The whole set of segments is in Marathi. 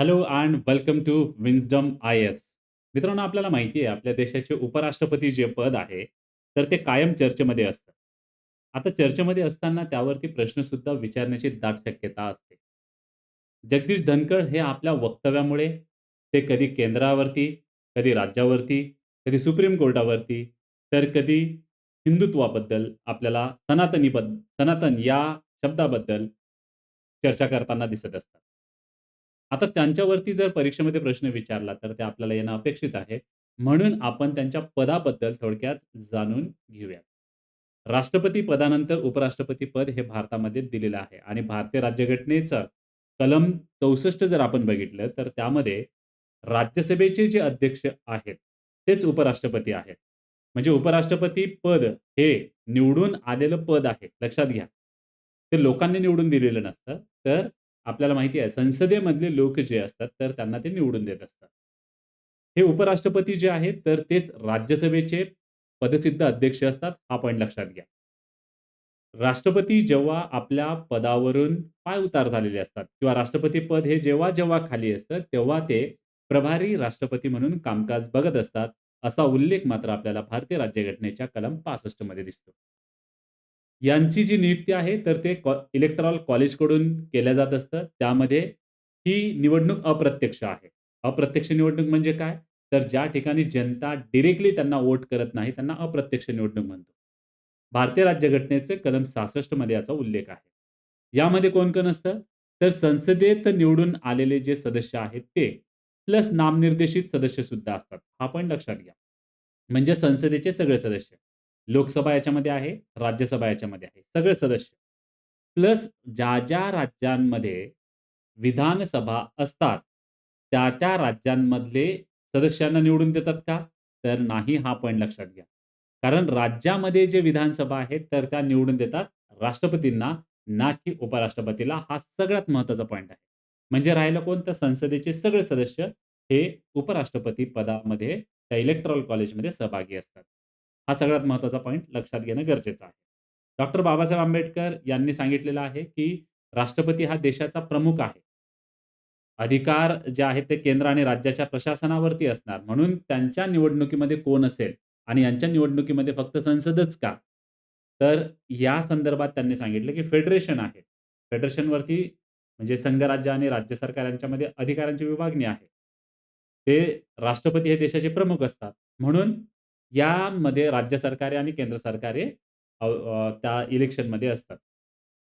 Hello and welcome to Wisdom IAS. मित्रांनो, आपल्याला माहिती आहे आपल्या देशाचे उपराष्ट्रपती जे पद आहे, तर ते कायम चर्चेमध्ये असतं. आता चर्चेमध्ये असताना त्यावरती प्रश्नसुद्धा विचारण्याची दाट शक्यता असते. जगदीश धनखड हे आपल्या वक्तव्यामुळे ते कधी केंद्रावरती, कधी राज्यावरती, कधी सुप्रीम कोर्टावरती, तर कधी हिंदुत्वाबद्दल आपल्याला सनातनीबद्दल सनातन या शब्दाबद्दल चर्चा करताना दिसत असतात. आता त्यांच्यावरती जर परीक्षेमध्ये प्रश्न विचारला, तर ते आपल्याला येणं अपेक्षित आहे. म्हणून आपण त्यांच्या पदाबद्दल थोडक्यात जाणून घेऊया. राष्ट्रपती पदानंतर उपराष्ट्रपती पद हे भारतामध्ये दिलेलं आहे आणि भारतीय राज्यघटनेचं कलम 64 जर आपण बघितलं, तर त्यामध्ये राज्यसभेचे जे अध्यक्ष आहेत, तेच उपराष्ट्रपती आहेत. म्हणजे उपराष्ट्रपती पद हे निवडून आलेलं पद आहे, लक्षात घ्या. ते लोकांनी निवडून दिलेलं नसतं. तर आपल्याला माहिती आहे संसदेमधले लोक जे असतात, तर त्यांना ते निवडून देत असतात. हे उपराष्ट्रपती जे आहेत, तर तेच राज्यसभेचे पदसिद्ध अध्यक्ष असतात. हा पॉइंट लक्षात घ्या. राष्ट्रपती जेव्हा आपल्या पदावरून पायउतार झालेले असतात किंवा राष्ट्रपती पद हे जेव्हा-जेव्हा खाली असतं, तेव्हा ते प्रभारी राष्ट्रपती म्हणून कामकाज बघत असतात. असा उल्लेख मात्र आपल्याला भारतीय राज्यघटनेच्या कलम 65 मध्ये दिसतो. यांची जी नियुक्ती आहे, तर ते कॉ इलेक्ट्रॉल कॉलेजकडून केल्या जात असतं. त्यामध्ये ही निवडणूक अप्रत्यक्ष आहे. अप्रत्यक्ष निवडणूक म्हणजे काय? तर ज्या ठिकाणी जनता डिरेक्टली त्यांना वोट करत नाही, त्यांना अप्रत्यक्ष निवडणूक म्हणतो. भारतीय राज्यघटनेचे कलम 66 मध्ये याचा उल्लेख आहे. यामध्ये कोण-कोण असतं? तर संसदेत निवडून आलेले जे सदस्य आहेत ते, प्लस नामनिर्देशित सदस्य सुद्धा असतात. हा पण लक्षात घ्या. म्हणजे संसदेचे सगळे सदस्य. लोकसभा याच्यामध्ये आहे, राज्यसभा याच्यामध्ये आहे. सगळे सदस्य. प्लस ज्या-ज्या राज्यांमध्ये विधानसभा असतात, त्या-त्या राज्यांमधले सदस्यांना निवडून देतात का? तर नाही, हा पॉईंट लक्षात घ्या. कारण राज्यामध्ये जे विधानसभा आहेत, तर त्या निवडून देतात राष्ट्रपतींना, ना की उपराष्ट्रपतीला. हा सगळ्यात महत्त्वाचा पॉईंट आहे. म्हणजे राहिलं कोण? तर संसदेचे सगळे सदस्य हे उपराष्ट्रपती पदामध्ये त्या इलेक्ट्रॉल कॉलेजमध्ये सहभागी असतात. हा सगळ्यात महत्त्वाचा पॉईंट लक्षात घेणं गरजेचं आहे. डॉक्टर बाबासाहेब आंबेडकर यांनी सांगितलेलं आहे, की राष्ट्रपती हा देशाचा प्रमुख आहे. अधिकार जे आहेत ते केंद्र आणि राज्याच्या प्रशासनावरती असणार. म्हणून त्यांच्या निवडणुकीमध्ये कोण असेल आणि यांच्या निवडणुकीमध्ये फक्त संसदच का? तर या संदर्भात त्यांनी सांगितलं, की फेडरेशन आहे. फेडरेशनवरती म्हणजे संघराज्य आणि राज्य सरकार यांच्यामध्ये अधिकारांची विभागणी आहे. ते राष्ट्रपती हे देशाचे प्रमुख असतात. म्हणून यामध्ये राज्य सरकारे आणि केंद्र सरकारे अ, अ, त्या इलेक्शनमध्ये असतात.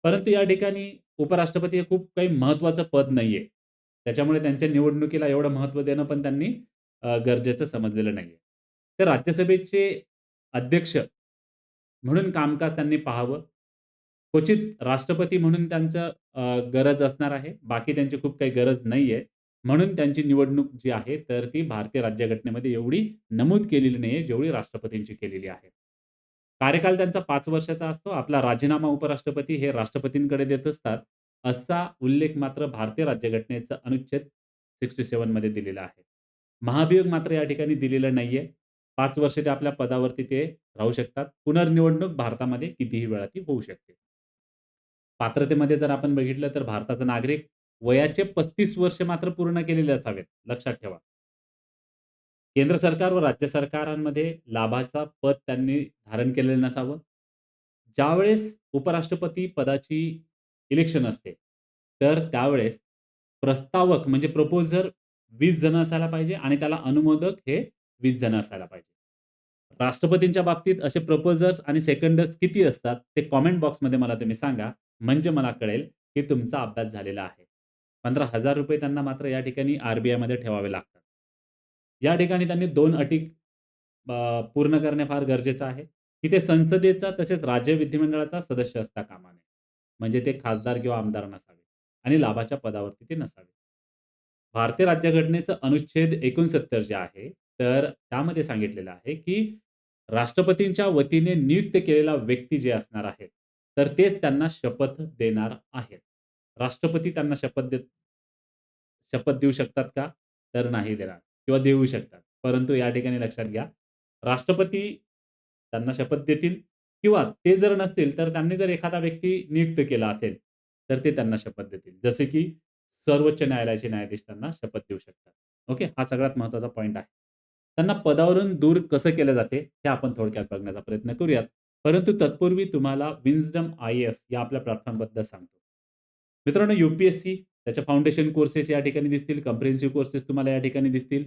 परंतु या ठिकाणी उपराष्ट्रपती हे खूप काही महत्त्वाचं पद नाहीये. त्याच्यामुळे त्यांच्या निवडणुकीला एवढं महत्त्व देणं पण त्यांनी अ, गरजेचं समजलेलं नाहीये. तर राज्यसभेचे अध्यक्ष म्हणून कामकाज त्यांनी पाहावं. क्वचित राष्ट्रपती म्हणून त्यांचं अ, गरज असणार आहे. बाकी त्यांची खूप काही गरज नाहीये. म्हणून त्यांची निवडणूक जी आहे, तर ती भारतीय राज्यघटनेमध्ये एवढी नमूद केलेली नाहीये, जेवढी राष्ट्रपतींची केलेली आहे. कार्यकाल त्यांचा 5 वर्षाचा असतो. आपला राजीनामा उपराष्ट्रपती हे राष्ट्रपतींकडे देत असतात. असा उल्लेख मात्र भारतीय राज्यघटनेचा अनुच्छेद 67 मध्ये दिलेला आहे. महाभियोग मात्र या ठिकाणी दिलेला नाहीये. 5 वर्ष ते आपल्या पदावरती ते राहू शकतात. पुनर्निवडणूक भारतामध्ये कितीही वेळा ती होऊ शकते. पात्रतेमध्ये जर आपण बघितलं, तर भारताचा नागरिक वयाचे 35 वर्ष मात्र पूर्ण केलेले असावेत. लक्षात ठेवा. केंद्र सरकार व राज्य सरकारांमध्ये लाभाचा पद त्यांनी धारण केलेलं नसावं. ज्यावेळेस उपराष्ट्रपती पदाची इलेक्शन असते, तर त्यावेळेस प्रस्तावक म्हणजे प्रपोजर 20 जण असायला पाहिजे आणि त्याला अनुमोदक हे 20 जण असायला पाहिजे. राष्ट्रपतींच्या बाबतीत असे प्रपोजर्स आणि सेकंडर्स किती असतात, ते कॉमेंट बॉक्समध्ये मला तुम्ही सांगा. म्हणजे मला कळेल, की तुमचा अभ्यास झालेला आहे. ₹15,000 त्यांना मात्र या ठिकाणी आर-बी-आयमध्ये ठेवावे लागतात. या ठिकाणी त्यांनी 2 अटी अ, पूर्ण करणे फार गरजेचं आहे, की ते संसदेचा तसेच राज्य विधिमंडळाचा सदस्य असता कामा नये. म्हणजे ते खासदार किंवा आमदार नसावे आणि लाभाच्या पदावरती ते नसावे. भारतीय राज्यघटनेचं अनुच्छेद 69 जे आहे, तर त्यामध्ये सांगितलेलं आहे, की राष्ट्रपतींच्या वतीने नियुक्त केलेला व्यक्ती जे असणार आहे, तर तेच त्यांना शपथ देणार आहेत. राष्ट्रपती त्यांना शपथ देत शपथ देऊ शकतात का? तर नाही देणार किंवा देऊ शकतात. परंतु या ठिकाणी लक्षात घ्या, राष्ट्रपती त्यांना शपथ देतील किंवा ते जर नसतील, तर त्यांनी जर एखादा व्यक्ती नियुक्त केला असेल, तर ते त्यांना शपथ देतील. जसे की सर्वोच्च न्यायालयाचे न्यायाधीश त्यांना शपथ देऊ शकतात. ओके. हा सगळ्यात महत्त्वाचा पॉईंट आहे. त्यांना पदावरून दूर कसं केलं जाते, हे आपण थोडक्यात बघण्याचा प्रयत्न करूयात. परंतु तत्पूर्वी तुम्हाला विन्झडम आय-ए-एस या आपल्या प्लॅटफॉर्मबद्दल सांगतो. मित्रांनो, यू-पी-एस-सी त्याच्या फाउंडेशन कोर्सेस या ठिकाणी दिसतील, कम्प्रिहेन्सिव्ह कोर्सेस तुम्हाला या ठिकाणी दिसतील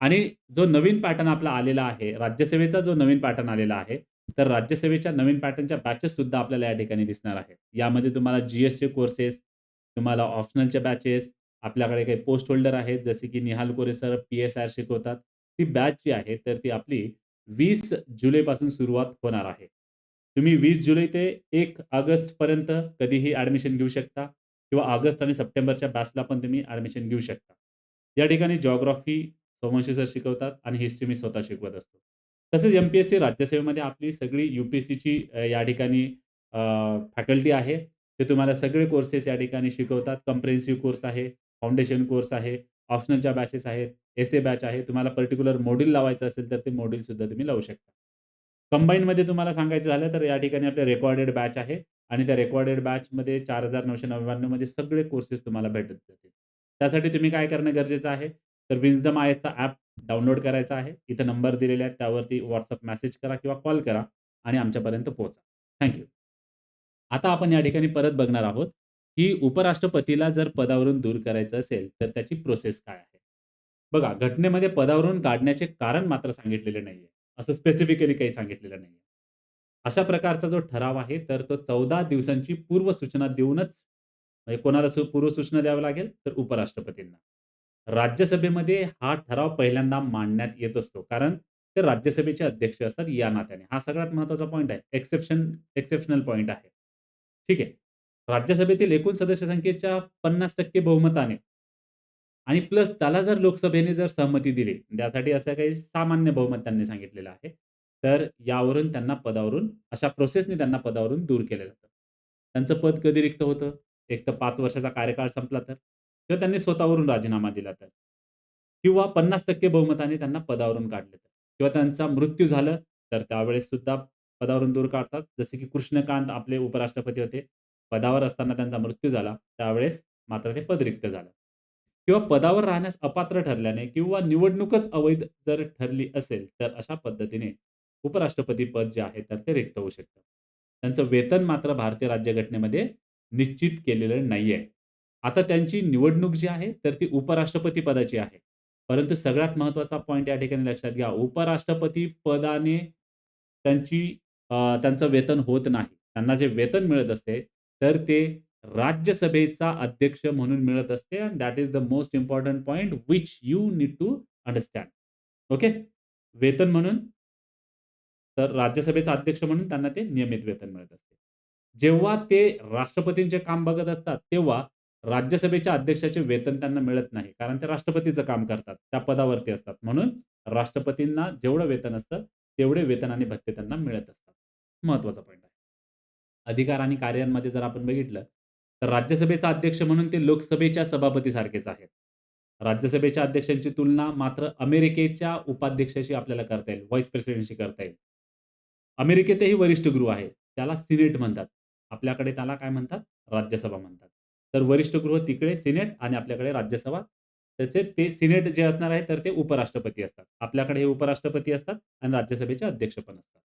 आणि जो नवीन पॅटर्न आपला आलेला आहे, राज्यसेवेचा जो नवीन पॅटर्न आलेला आहे, तर राज्यसेवेच्या नवीन पॅटर्नच्या बॅचेस सुद्धा आपल्याला या ठिकाणी दिसणार आहेत. यामध्ये तुम्हाला जी-एसचे कोर्सेस, तुम्हाला ऑप्शनलच्या बॅचेस, आपल्याकडे काही पोस्ट होल्डर आहेत, जसे की Nihal Kore sir P S R शिकवतात. ती बॅच जी आहे, तर ती आपली वीस जुलैपासून सुरुवात होणार आहे. तुम्ही वीस जुलै ते एक ऑगस्टपर्यंत कधीही ॲडमिशन घेऊ शकता किंवा ऑगस्ट आणि सप्टेंबरच्या बॅचला पण तुम्ही ॲडमिशन घेऊ शकता. या ठिकाणी जॉग्रॉफी सोमवंशी सर शिकवतात आणि हिस्ट्री मी स्वतः शिकवत असतो. तसेच एम-पी-एस-सी राज्यसेवेमध्ये आपली सगळी यू-पी-एस-सीची या ठिकाणी फॅकल्टी आहे. ते तुम्हाला सगळे कोर्सेस या ठिकाणी शिकवतात. कम्प्रेन्सिव्ह कोर्स आहे, फाउंडेशन कोर्स आहे, ऑप्शनलच्या बॅचेस आहेत, एस-ए बॅच आहे. तुम्हाला पर्टिक्युलर मॉड्यूल लावायचं असेल, तर ते मॉड्यूलसुद्धा तुम्ही लावू शकता. कंबाईनमध्ये तुम्हाला सांगायचं झालं, तर या ठिकाणी आपले रेकॉर्डेड बॅच आहे आणि त्या रेकॉर्डेड बॅचमध्ये 4,999 मध्ये सगळे कोर्सेस तुम्हाला भेटत जातील. त्यासाठी तुम्ही काय करणं गरजेचं आहे, तर विस्डम आय-एसचा ॲप डाउनलोड करायचा आहे. इथे नंबर दिलेले आहेत, त्यावरती WhatsApp मेसेज करा किंवा कॉल करा आणि आमच्यापर्यंत पोहोचा. Thank you. आता आपण या ठिकाणी परत बघणार आहोत, की उपराष्ट्रपतीला जर पदावरून दूर करायचं असेल, तर त्याची प्रोसेस काय आहे? बघा, घटनेमध्ये पदावरून काढण्याचे कारण मात्र सांगितलेले नाहीये. असं स्पेसिफिकली काही सांगितलेलं नाहीये. अशा प्रकारचा जो ठराव आहे, तर तो 14 दिवसांची पूर्वसूचना देऊनच म्हणजे कोणाला सु पूर्वसूचना द्यावी लागेल, तर उपराष्ट्रपतींना. राज्यसभेमध्ये हा ठराव पहिल्यांदा मांडण्यात येत असतो. कारण ते राज्यसभेचे अध्यक्ष असतात या नात्याने. हा सगळ्यात महत्त्वाचा पॉइंट आहे. एक्सेप्शन एक्सेप्शनल पॉइंट आहे. ठीक आहे. राज्यसभेतील एकूण सदस्य संख्येच्या 50% बहुमताने आणि प्लस त्याला जर लोकसभेने जर सहमती दिली, त्यासाठी असं काही सामान्य बहुमत त्यांनी सांगितलेलं आहे. तर यावरून त्यांना पदावरून अशा प्रोसेसने त्यांना पदावरून दूर केलं जातं. त्यांचं पद कधी रिक्त होतं? एक तर 5 वर्षाचा कार्यकाळ संपला तर किंवा त्यांनी स्वतःवरून राजीनामा दिला तर किंवा 50% बहुमताने त्यांना पदावरून काढलं तर किंवा त्यांचा मृत्यू झालं, तर त्यावेळेस सुद्धा पदावरून दूर काढतात. जसे की कृष्णकांत आपले उपराष्ट्रपती होते. पदावर असताना त्यांचा मृत्यू झाला. त्यावेळेस मात्र ते पद रिक्त झालं किंवा पदावर राहण्यास अपात्र ठरल्याने किंवा निवडणूकच अवैध जर ठरली असेल, तर अशा पद्धतीने उपराष्ट्रपती पद जे आहे, तर ते रिक्त होऊ शकतं. त्यांचं वेतन मात्र भारतीय राज्यघटनेमध्ये निश्चित केलेलं नाहीये. आता त्यांची निवडणूक जी आहे, तर ती उपराष्ट्रपती पदाची आहे. परंतु सगळ्यात महत्त्वाचा पॉईंट या ठिकाणी लक्षात घ्या. उपराष्ट्रपती पदाने त्यांची त्यांचं वेतन होत नाही. त्यांना जे वेतन मिळत असते, तर ते राज्यसभेचा अध्यक्ष म्हणून मिळत असते and that is the most important point which you need to understand. Okay. वेतन म्हणून तर राज्यसभेचा अध्यक्ष म्हणून त्यांना ते नियमित वेतन मिळत असते. जेव्हा ते राष्ट्रपतींचे काम बघत असतात, तेव्हा राज्यसभेच्या अध्यक्षाचे वेतन त्यांना मिळत नाही. कारण ते राष्ट्रपतीचं काम करतात. त्या पदावरती असतात. म्हणून राष्ट्रपतींना जेवढं वेतन असतं, तेवढे वेतन आणि भत्ते त्यांना मिळत असतात. महत्त्वाचा पॉइंट आहे. अधिकार आणि कार्यांमध्ये जर आपण बघितलं, तर राज्यसभेचा अध्यक्ष म्हणून ते लोकसभेच्या सभापतीसारखेच आहेत. राज्यसभेच्या अध्यक्षांची तुलना मात्र अमेरिकेच्या उपाध्यक्षाशी आपल्याला करता येईल. व्हाईस प्रेसिडेंटशी करता येईल. अमेरिकेतही वरिष्ठ गृह आहे. त्याला सिनेट म्हणतात. आपल्याकडे त्याला काय म्हणतात? राज्यसभा म्हणतात. तर वरिष्ठ गृह तिकडे सिनेट आणि आपल्याकडे राज्यसभा. त्याचे ते सिनेट जे असणार आहे, तर ते उपराष्ट्रपती असतात. आपल्याकडे हे उपराष्ट्रपती असतात आणि राज्यसभेचे अध्यक्ष पण असतात.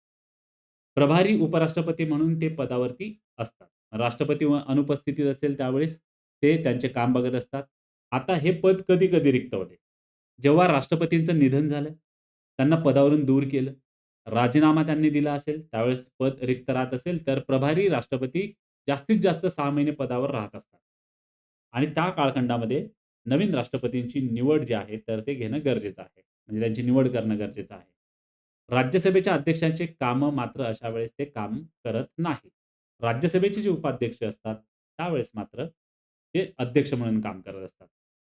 प्रभारी उपराष्ट्रपती म्हणून ते पदावरती असतात. राष्ट्रपती अनुपस्थितीत असेल त्यावेळेस ते त्यांचे काम बघत असतात. आता हे पद कधी-कधी रिक्त होते. जेव्हा राष्ट्रपतींचं निधन झालं, त्यांना पदावरून दूर केलं, राजीनामा त्यांनी दिला असेल, त्यावेळेस पद रिक्त राहत असेल, तर प्रभारी राष्ट्रपती जास्तीत जास्त 6 महिने पदावर राहत असतात. आणि त्या कालखंडामध्ये नवीन राष्ट्रपतींची निवड जी आहे, तर ते घेणं गरजेचं आहे. म्हणजे त्यांची निवड करणं गरजेचं आहे. राज्यसभेच्या अध्यक्षांचे कामं मात्र अशा वेळेस ते काम करत नाही. राज्यसभेचे जे उपाध्यक्ष असतात, त्यावेळेस मात्र ते अध्यक्ष म्हणून काम करत असतात.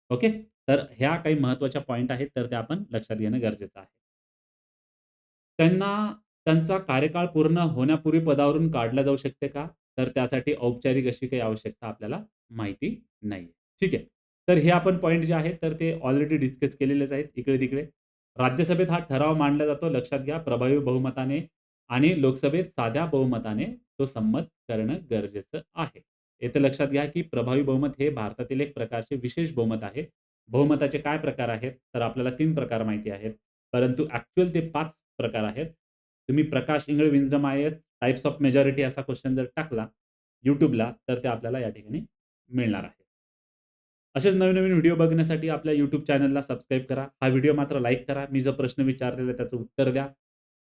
ओके. तर ह्या काही महत्त्वाच्या पॉइंट आहेत, तर त्या आपण लक्षात घेणं गरजेचं आहे. त्यांना त्यांचा कार्यकाळ पूर्ण होण्यापूर्वी पदावरून काढलं जाऊ शकते का? तर त्यासाठी औपचारिक अशी काही आवश्यकता आपल्याला माहिती नाही ठीक आहे. तर हे आपण पॉइंट जे आहेत, तर ते ऑलरेडी डिस्कस केलेलेच आहेत इकडे-तिकडे. राज्यसभेत हा ठराव मांडला जातो. लक्षात घ्या प्रभावी बहुमताने आणि लोकसभेत साध्या बहुमताने तो संमत करणं गरजेचं आहे. इथे लक्षात घ्या, की प्रभावी बहुमत हे भारतातील एक प्रकारचे विशेष बहुमत आहे. बहुमताचे काय प्रकार आहेत? तर आपल्याला 3 प्रकार माहिती आहेत. परंतु ऍक्च्युअल ते पाच प्रकार आहेत. तुम्ही Prakash Ingale Wisdom IAS types of majority असा क्वेश्चन जर टाकला यूट्यूबला तर ते आपल्याला या ठिकाणी मिळणार आहे. असेच नवीन-नवीन व्हिडिओ बघण्यासाठी आपल्या यूट्यूब चॅनलला सबस्क्राईब करा. हा व्हिडिओ मात्र लाईक करा. मी जो प्रश्न विचारलेला त्याचं उत्तर द्या.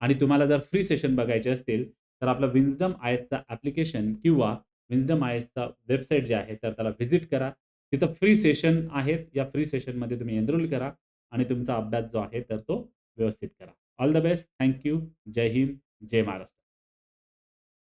आणि तुम्हाला जर फ्री सेशन बघायचे असतील, तर आपलं विन्स्डम आय-एसचा ॲप्लिकेशन किंवा विस्डम आय-एसचा वेबसाईट जे आहे, तर त्याला व्हिजिट करा. तिथं फ्री सेशन आहेत. या फ्री सेशनमध्ये तुम्ही एनरोल करा आणि तुमचा अभ्यास जो आहे, तर तो व्यवस्थित करा. All the best. Thank you Jai Hind. Jai Maharashtra.